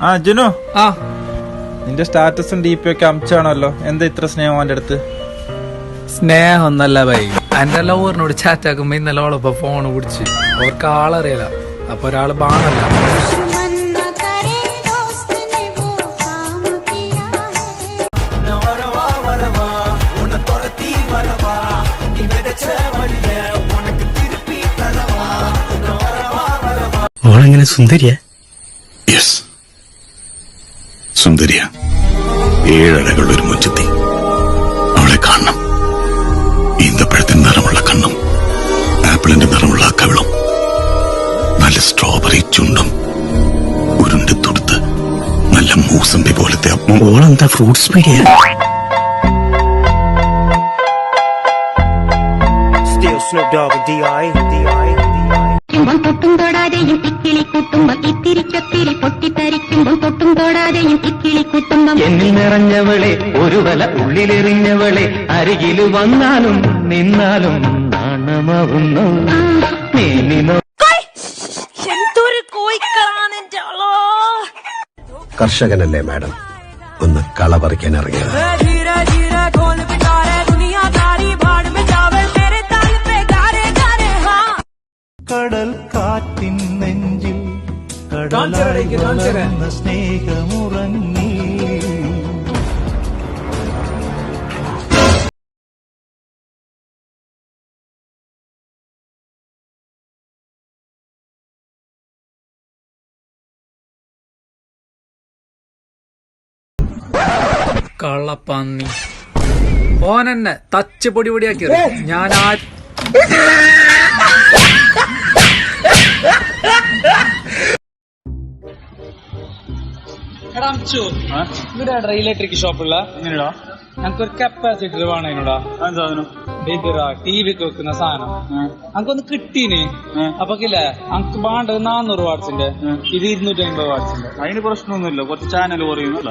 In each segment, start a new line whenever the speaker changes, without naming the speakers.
ആ ജുനു.
ആ.
നിന്റെ സ്റ്റാറ്റസും ഡി പി ഒക്കെ അമിച്ചാണല്ലോ എന്താ ഇത്ര സ്നേഹം അവന്റെ അടുത്ത്?
സ്നേഹം ഒന്നല്ല ബൈ എന്റെ ലവറിനോട് ചാറ്റാക്കുമ്പോ ഇന്നലെ ഓളപ്പോ ഫോൺ പിടിച്ച്. അവർക്ക് ആളറിയില്ല അപ്പൊ ഒരാൾ ബാണല്ല.
സുന്ദരിയാ?
യെസ് സുന്ദരിയ ഏഴഴകളുടെ ഒരു മുഞ്ചത്തി അവളെ കാണണം ഈന്തപ്പഴത്തിന് നിറമുള്ള കണ്ണും ആപ്പിളിന്റെ നിറമുള്ള ആ കവിളും നല്ല സ്ട്രോബെറി ചുണ്ടും ഉരുണ്ട് തുടുത്ത് നല്ല മൂസമ്പി പോലത്തെ
ഓളെന്താ fruits media
Snoop Dogg and. D.I.
നിറഞ്ഞവളെ ഒരു വല ഉള്ളിലെറിഞ്ഞവളെ അരികിൽ വന്നാലും നിന്നാലും നാണമാവുന്നു.
കർഷകനല്ലേ മാഡം? ഒന്ന് കള പറിക്കാൻ ഇറങ്ങിയത്.
കടൽ കാറ്റിൻ നെഞ്ചിൽ കടൽ സ്നേഹമുറങ്ങി.
കള്ളപ്പന്നി. ഓനെന്നെ തച്ച് പൊടി പൊടിയാക്കി ഞാൻ ആ ഇവിടെ ഇലക്ട്രിക് ഷോപ്പുള്ള എങ്ങനെയാ ഞങ്ങൾക്കൊരു കപ്പാസിറ്റർ വേണേനോടാ ടി വിക്ക് വെക്കുന്ന സാധനം. ഞങ്ങൾക്കൊന്ന് കിട്ടീന്. അപ്പൊ ഇല്ലേ ഞങ്ങക്ക് വേണ്ടത് നാന്നൂറ് വാട്സിന്റെ ഇത് ഇരുന്നൂറ്റി അമ്പത് വാട്സിന്റെ.
അതിന് പ്രശ്നമൊന്നുമില്ല കുറച്ച് ചാനൽ കുറയുന്നല്ല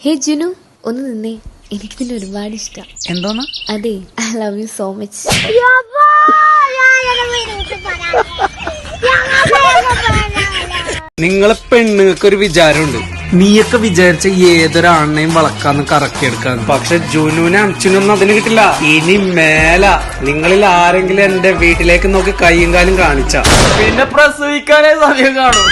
ഹേ ജുനു ഒന്ന് നിന്നേ. എനിക്ക് നിന്നെ ഒരുപാട് ഇഷ്ടം.
എന്തോന്ന്?
അതെ I love you so much
നിങ്ങളെ പെണ്ണുങ്ങൾക്ക് ഒരു വിചാരമുണ്ട്. നീയൊക്കെ വിചാരിച്ച ഏതൊരാണിനെയും വളക്കാന്ന് കറക്കിയെടുക്കാന്ന്. പക്ഷെ ജുനുവിനെ അച്ഛനൊന്നും അതിന് കിട്ടില്ല. ഇനി മേല. നിങ്ങളിൽ ആരെങ്കിലും എന്റെ വീട്ടിലേക്ക് നോക്കി കൈയും കാലും കാണിച്ച. പിന്നെ പ്രസവിക്കാനേ സമയം കാണും.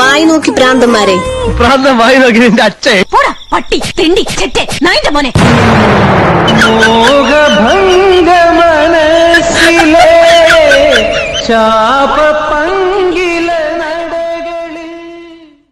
വായി നോക്കി പ്രാന്തന്മാരെ.
പ്രാന്തമായി നോക്കി നിന്റെ അച്ഛൻ.
പോടാ പട്ടി തിണ്ടി ചെറ്റെ നായിന്റെ മോനെ.
മോഹഭംഗ മനസ്സിലെ ശാപ